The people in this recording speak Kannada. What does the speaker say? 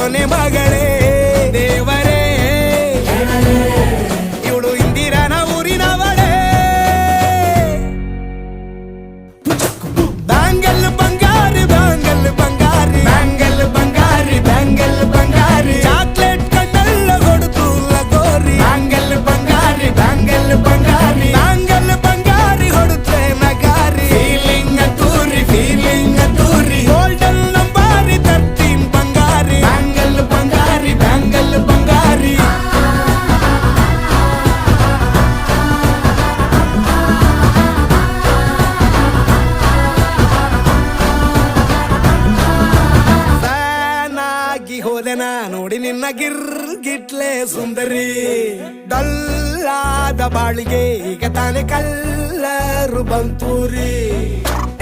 कोणी माग ಆಗಿ ಹೋದೆನ ನೋಡಿ ನಿನ್ನ ಗಿರ್ ಗಿಟ್ಲೆ ಸುಂದರಿ. ಡಲ್ಲಾದ ಬಾಳಿಗೆ ಈಗ ತಾನೆ ಕಲ್ಲರು ಬಂತೂರಿ.